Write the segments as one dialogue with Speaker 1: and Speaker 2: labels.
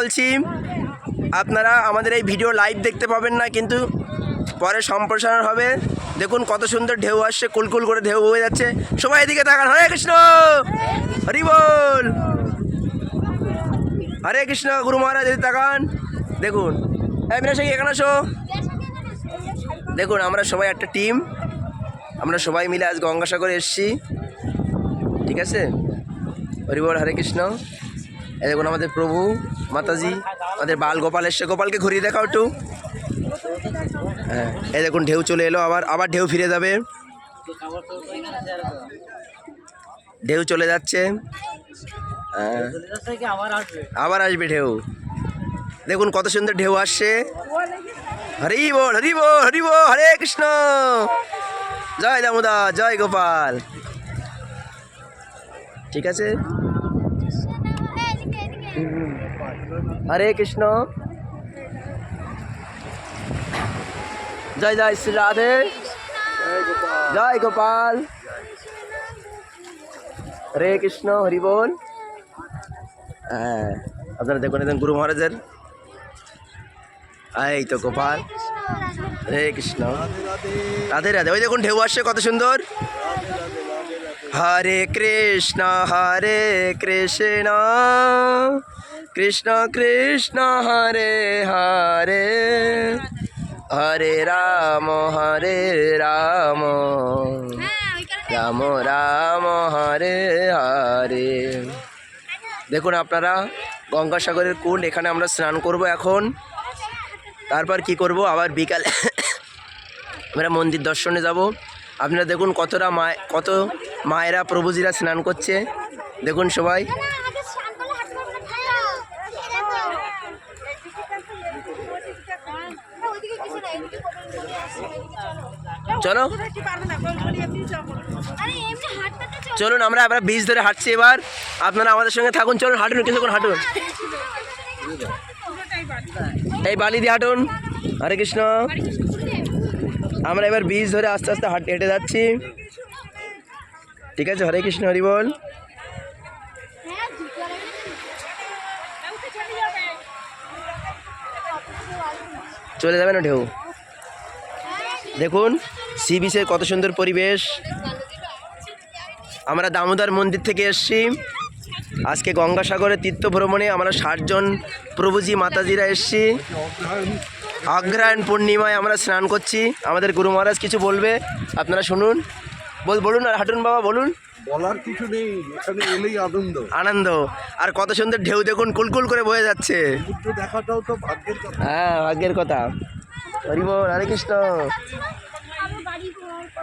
Speaker 1: বলছি আপনারা আমাদের এই ভিডিও লাইভ দেখতে পাবেন না কিন্তু পরে সম্প্রসারণ হবে দেখুন কত সুন্দর ঢেউ আসছে কুলকুল করে ঢেউ বয়ে যাচ্ছে সবাই এদিকে তাকান হরে কৃষ্ণ হরি বল হরে কৃষ্ণ গুরু মহারাজ এদিকে তাকান দেখুন এখানে আসো দেখুন আমরা সবাই একটা টিম আমরা সবাই মিলে আজ গঙ্গাসাগরে এসছি ঠিক আছে হরি বল হরে কৃষ্ণ এই দেখুন আমাদের প্রভু মাতাজি আমাদের বাল গোপাল এসছে গোপালকে ঘুরিয়ে দেখাও একটু হ্যাঁ এই দেখুন ঢেউ চলে এলো আবার আবার ঢেউ ফিরে যাবে ঢেউ চলে যাচ্ছে হ্যাঁ, আবার আসবে ঢেউ দেখুন কত সুন্দর ঢেউ আসছে হরি বল হরি বল হরি বল হরে কৃষ্ণ জয় দামোদা জয় গোপাল ঠিক আছে হরে কৃষ্ণ জয় জয় শ্রী রাধে জয় গোপাল হরে কৃষ্ণ হরিবোল হ্যাঁ আপনারা দেখুন একদম গুরু মহারাজের এই তো গোপাল হরে কৃষ্ণ রাধে রাধে ওই দেখুন ঢেউ আসছে কত সুন্দর হরে কৃষ্ণ হরে কৃষ্ণ কৃষ্ণ কৃষ্ণ হরে হরে হরে রাম হরে রাম রাম রাম হরে হরে দেখুন আপনারা গঙ্গাসাগরের কুণ্ড এখানে আমরা স্নান করব এখন তারপর কি করব আবার বিকালে আমরা মন্দির দর্শনে যাব আপনারা দেখুন কতটা মায় কত মায়েরা প্রভুজিরা স্নান করছে দেখুন সবাই চলো চলুন আমরা আবার বীজ ধরে হাঁটছি এবার আপনারা আমাদের সঙ্গে থাকুন চলুন হাঁটুন কিছুক্ষণ হাঁটুন এই বালি দিয়ে হাঁটুন হরে কৃষ্ণ আমরা এবার বীজ ধরে আস্তে আস্তে হেঁটে যাচ্ছি ঠিক আছে হরে কৃষ্ণ হরি বল চলে যাবে না ঢেউ দেখুন সি বিচের কত সুন্দর পরিবেশ আমরা দামোদর মন্দির থেকে এসছি আজকে গঙ্গাসাগরের তীর্থ ভ্রমণে আমরা ষাটজন প্রভুজি মাতাজিরা এসছি আগ্রায়ণ পূর্ণিমায় আমরা স্নান করছি আমাদের গুরু মহারাজ কিছু বলবে আপনারা শুনুন বল বলুন আর হাঁটুন বাবা বলুন বলার কিছু নেই এখানে এলেই আনন্দ আনন্দ আর কত সুন্দর ঢেউ দেখুন কুলকুল করে বয়ে যাচ্ছে দেখাটাও তো ভাগ্যের কথা হ্যাঁ ভাগ্যের কথা হরিবল হরে কৃষ্ণ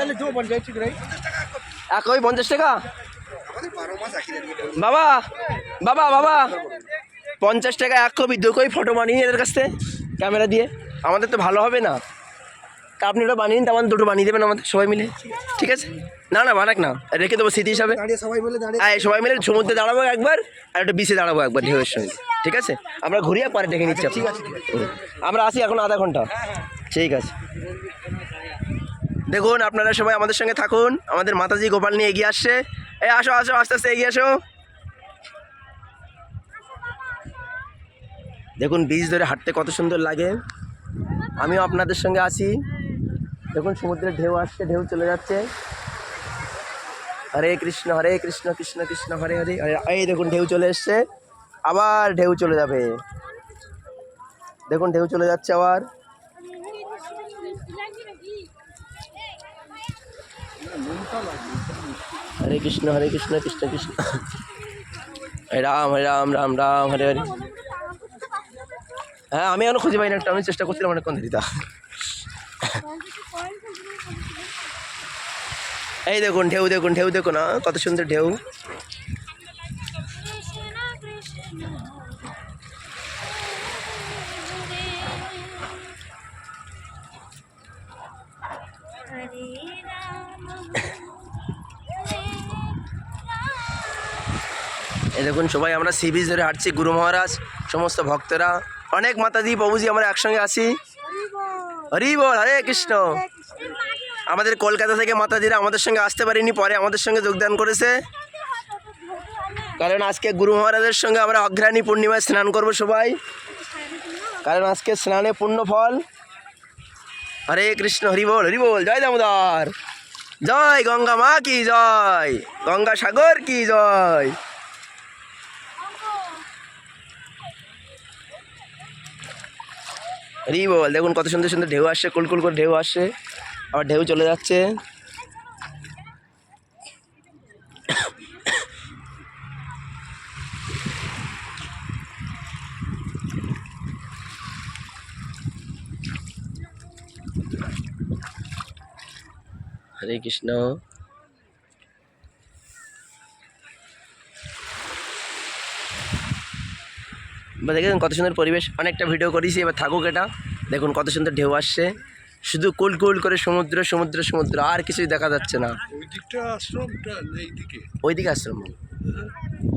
Speaker 1: এক পঞ্চাশ টাকা বাবা বাবা বাবা পঞ্চাশ টাকা এক কপি দু কপি ফটো বানিয়ে এদের কাছ থেকে ক্যামেরা দিয়ে আমাদের তো ভালো হবে না তা আপনি ওটা বানিয়ে নিন দুটো বানিয়ে দেবেন আমাদের সবাই মিলে ঠিক আছে না না বানাক না রেখে দেবো স্মৃতি হিসাবে সবাই মিলে সবাই মিলে সমুদ্রে দাঁড়াবো একবার আর একটা বিচে দাঁড়াবো একবার ঢেউয়ের সঙ্গে ঠিক আছে আমরা ঘুরিয়ে পরে ডেকে নিচ্ছি আচ্ছা, আমরা আসি এখন আধা ঘন্টা হ্যাঁ, হ্যাঁ। ঠিক আছে দেখুন আপনারা সবাই আমাদের সঙ্গে থাকুন আমাদের মাতাজি গোপাল নিয়ে এগিয়ে আসছে এই আসো আসো আস্তে আস্তে এগিয়ে আসো দেখুন বীজ ধরে হাঁটতে কত সুন্দর লাগে আমিও আপনাদের সঙ্গে আছি দেখুন সমুদ্রের ঢেউ আসছে ঢেউ চলে যাচ্ছে হরে কৃষ্ণ হরে কৃষ্ণ কৃষ্ণ কৃষ্ণ হরে হরে হরে এই দেখুন ঢেউ চলে এসছে আবার ঢেউ চলে যাবে দেখুন ঢেউ চলে যাচ্ছে আবার হরে কৃষ্ণ হরে কৃষ্ণ কৃষ্ণ কৃষ্ণ হরে রাম হরে রাম রাম রাম হরে হরে হ্যাঁ আমি এখনো খুঁজে না একটা আমি চেষ্টা করছিলাম অনেকক্ষণ দিতা এই দেখুন ঢেউ দেখুন ঢেউ দেখুন কত সুন্দর ঢেউ এ দেখুন সবাই আমরা সি বিচ ধরে হাঁটছি গুরু মহারাজ সমস্ত ভক্তরা অনেক মাতাজি প্রভুজি আমরা একসঙ্গে আসি হরি বল হরে কৃষ্ণ আমাদের কলকাতা থেকে মাতাজিরা আমাদের সঙ্গে আসতে পারিনি পরে আমাদের সঙ্গে যোগদান করেছে কারণ আজকে গুরু মহারাজের সঙ্গে আমরা অঘ্রাণী পূর্ণিমায় স্নান করব সবাই কারণ আজকে স্নানে পূর্ণ ফল হরে কৃষ্ণ হরি বল হরি বল জয় দামোদর জয় গঙ্গা মা কি জয় গঙ্গা সাগর কি জয় রি বল দেখুন কত সুন্দর সুন্দর ঢেউ আসছে কুলকুল করে ঢেউ আসছে আবার ঢেউ চলে যাচ্ছে হরে কৃষ্ণ বা দেখেছেন কত সুন্দর পরিবেশ অনেকটা ভিডিও করেছি এবার থাকুক এটা দেখুন কত সুন্দর ঢেউ আসছে শুধু কুল কুল করে সমুদ্র সমুদ্র সমুদ্র আর কিছুই দেখা যাচ্ছে না ওইদিকে আশ্রম